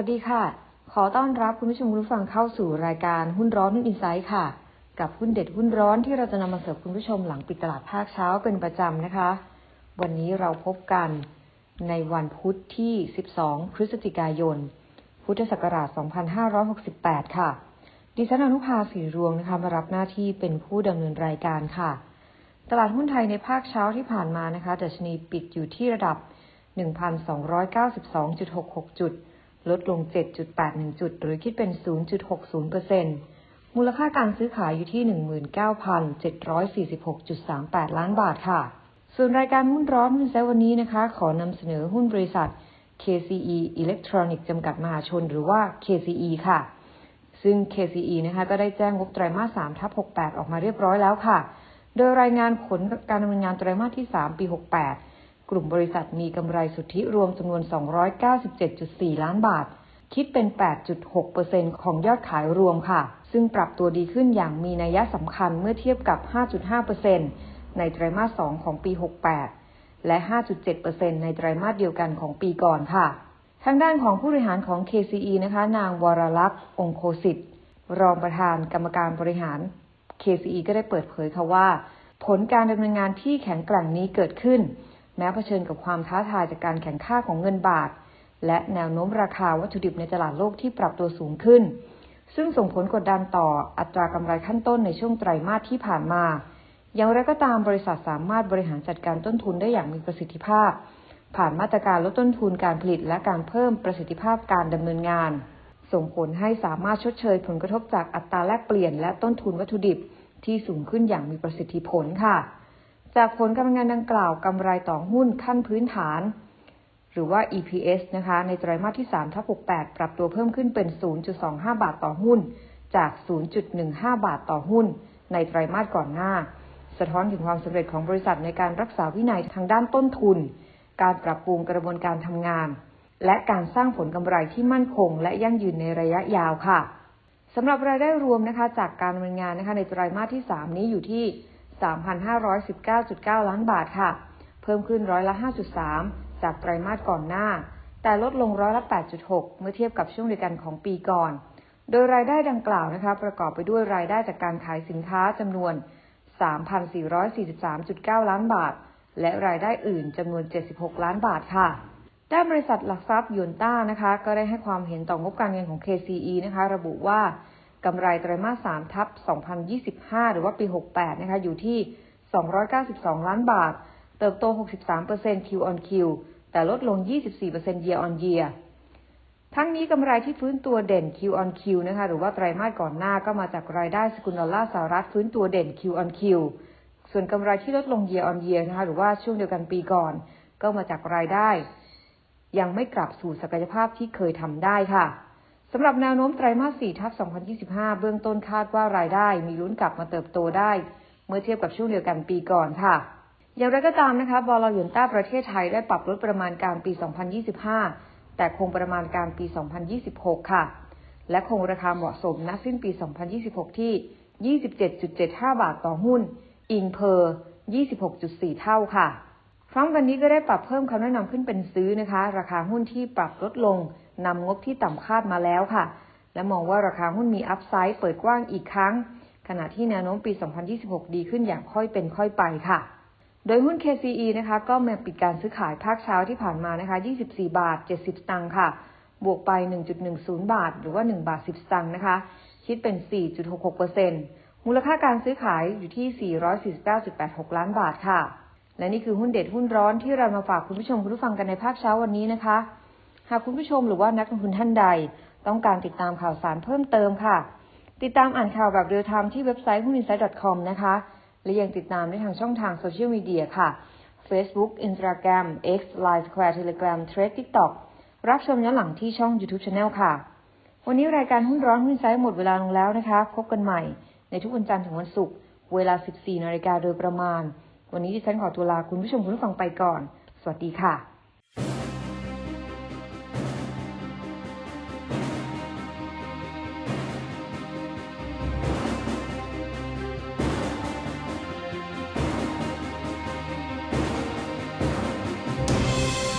สวัสดีค่ะ ขอต้อนรับคุณผู้ชมคุณผู้ฟังเข้าสู่รายการหุ้นร้อนหุ้นอินไซต์ค่ะ กับหุ้นเด็ดหุ้นร้อนที่เราจะนำมาเสิร์ฟคุณผู้ชมหลังปิดตลาดภาคเช้าเป็นประจำนะคะ วันนี้เราพบกันในวันพุธที่ 12 พฤศจิกายน พุทธศักราช 2568 ค่ะ ดิฉันอนุภาสีรวงนะคะมารับหน้าที่เป็นผู้ดำเนินรายการค่ะ ตลาดหุ้นไทยในภาคเช้าที่ผ่านมานะคะดัชนีปิดอยู่ที่ระดับ 1,292.66 จุด ลดลง 7.81 จุด หรือคิดเป็น 0.60%มูลค่าการซื้อขายอยู่ที่ 19,746.38 ล้านบาทค่ะ ส่วนรายการหุ้นร้อนหุ้นแซวันนี้นะคะ ขอนำเสนอหุ้นบริษัท KCE Electronic จำกัดมหาชน หรือว่า KCE ค่ะ ซึ่ง KCE นะคะก็ได้แจ้งงบไตรมาส3ทับ68 ออกมาเรียบร้อยแล้วค่ะ โดยรายงานผลการดำเนินงานไตรมาสที่ 3 ปี 68 กลุ่มบริษัทมีกำไรสุทธิรวมจำนวน 297.4 ล้านบาท คิดเป็น 8.6%ของยอดขายรวมค่ะ ซึ่งปรับตัวดีขึ้นอย่างมีนัยสำคัญเมื่อเทียบกับ 5.5%ในไตรมาส 2 ของปี 68 และ 5.7%ในไตรมาสเดียวกันของปีก่อนค่ะ ทางด้านของผู้บริหารของ KCE นะคะ นางวรลักษณ์องโคสิทธิ์รองประธานกรรมการบริหาร KCE ก็ได้เปิดเผยค่ะว่า ผลการดำเนินงานที่แข็งแกร่งนี้เกิดขึ้น แม้เผชิญกับความท้าทายจากการแข่งข้าของเงินบาท และแนวโน้มราคาวัตถุดิบในตลาดโลกที่ปรับตัวสูงขึ้น ซึ่งส่งผลกดดันต่ออัตรากำไรขั้นต้นในช่วงไตรมาสที่ผ่านมา อย่างไรก็ตามบริษัทสามารถบริหารจัดการต้นทุนได้อย่างมีประสิทธิภาพ ผ่านมาตรการลดต้นทุนการผลิตและการเพิ่มประสิทธิภาพการดำเนินงาน ส่งผลให้สามารถชดเชยผลกระทบจากอัตราแลกเปลี่ยน และต้นทุนวัตถุดิบที่สูงขึ้นอย่างมีประสิทธิผลค่ะ จากผลการดำเนินงานดังกล่าวกำไรต่อหุ้นขั้นพื้นฐาน หรือว่า EPS นะคะ ในไตรมาสที่3ทับ68 ปรับตัวเพิ่มขึ้นเป็น 0.25 บาทต่อหุ้น จาก 0.15 บาทต่อหุ้น ในไตรมาสก่อนหน้า สะท้อนถึงความสำเร็จของบริษัทในการรักษาวินัยทางด้านต้นทุน การปรับปรุงกระบวนการทำงาน และการสร้างผลกำไรที่มั่นคง และยั่งยืนในระยะยาวค่ะสำหรับรายได้รวมนะคะ จากการดำเนินงานนะคะ ในไตรมาสที่ 3 นี้อยู่ที่ 3,519.9 ล้านบาทค่ะ เพิ่มขึ้นร้อยละ 5.3 จากไตรมาสก่อนหน้า แต่ลดลงร้อยละ 8.6 เมื่อเทียบกับช่วงเดียวกันของปีก่อน โดยรายได้ดังกล่าวนะคะ ประกอบไปด้วยรายได้จากการขายสินค้าจำนวน 3,443.9 ล้านบาท และรายได้อื่นจำนวน 76 ล้านบาทค่ะด้านบริษัทหลักทรัพย์ยูนต้านะคะ ก็ได้ให้ความเห็นต่องบการเงินของ KCE นะคะ ระบุว่า กำไรไตรมาส3ทับ2025 หรือว่าปี 68 นะคะ อยู่ที่ 292 ล้านบาท เติบโต 63% Q on Q แต่ลดลง 24% Year on Year ทั้งนี้กำไรที่ฟื้นตัวเด่น Q on Q นะคะ หรือว่าไตรมาสก่อนหน้าก็มาจากรายได้สกุลดอลลาร์สหรัฐฟื้นตัวเด่น Q on Q ส่วนกำไรที่ลดลง Year on Year นะคะ หรือว่าช่วงเดียวกันปีก่อน ก็มาจากรายได้ ยังไม่กลับสู่ศักยภาพที่เคยทำได้ค่ะ สำหรับแนวโน้มไตรมาส 4 ทับ 2025 เบื้องต้นคาดว่ารายได้มีลุ้นกลับมาเติบโตได้ เมื่อเทียบกับช่วงเดียวกันปีก่อนค่ะ อย่างไรก็ตามนะคะบอลยุนต้าประเทศไทยได้ปรับลดประมาณการปี 2025 แต่คงประมาณการปี 2026 ค่ะ และคงราคาเหมาะสมณสิ้นปี 2026 ที่ 27.75 บาทต่อหุ้น อิงเพอร์26.4 เท่าค่ะพร้อมกันนี้ก็ได้ปรับเพิ่มคำแนะนำขึ้นเป็นซื้อนะคะ ราคาหุ้นที่ปรับลดลง นำงบที่ต่ำคาดมาแล้วค่ะ และมองว่าราคาหุ้นมีอัพไซด์เปิดกว้างอีกครั้ง ขณะที่แนวโน้มปี 2026 ดีขึ้นอย่างค่อยเป็นค่อยไปค่ะ โดยหุ้น KCE นะคะ ก็มาปิดการซื้อขายภาคเช้าที่ผ่านมานะคะ 24 บาท 70 สตางค์ค่ะ บวกไป 1.10 บาท หรือว่า 1 บาท 10 สตางค์นะคะ คิดเป็น 4.66%มูลค่าการซื้อขายอยู่ที่ 449.86 ล้านบาทค่ะและนี่คือหุ้นเด็ดหุ้นร้อนที่เรามาฝากคุณผู้ชมคุณผู้ฟังกันในภาคเช้าวันนี้นะคะ หากคุณผู้ชมหรือว่านักลงทุนท่านใด ต้องการติดตามข่าวสารเพิ่มเติมค่ะ ติดตามอ่านข่าวแบบเรียลไทม์ที่เว็บไซต์หุ้น insight com นะคะ และยังติดตามได้ทางช่องทางโซเชียลมีเดียค่ะ Facebook Instagram X Line Square Telegram Thread TikTok รับชมย้อนหลังที่ช่อง YouTube Channel ค่ะ วันนี้รายการหุ้นร้อนหุ้นไซต์หมดเวลาลงแล้วนะคะ พบกันใหม่ ในทุกวันจันทร์ถึงวันศุกร์เวลา 14นาฬิกาโดยประมาณ วันนี้ดิฉันขอตัวลาคุณผู้ชมคุณผู้ฟังไปก่อน สวัสดีค่ะ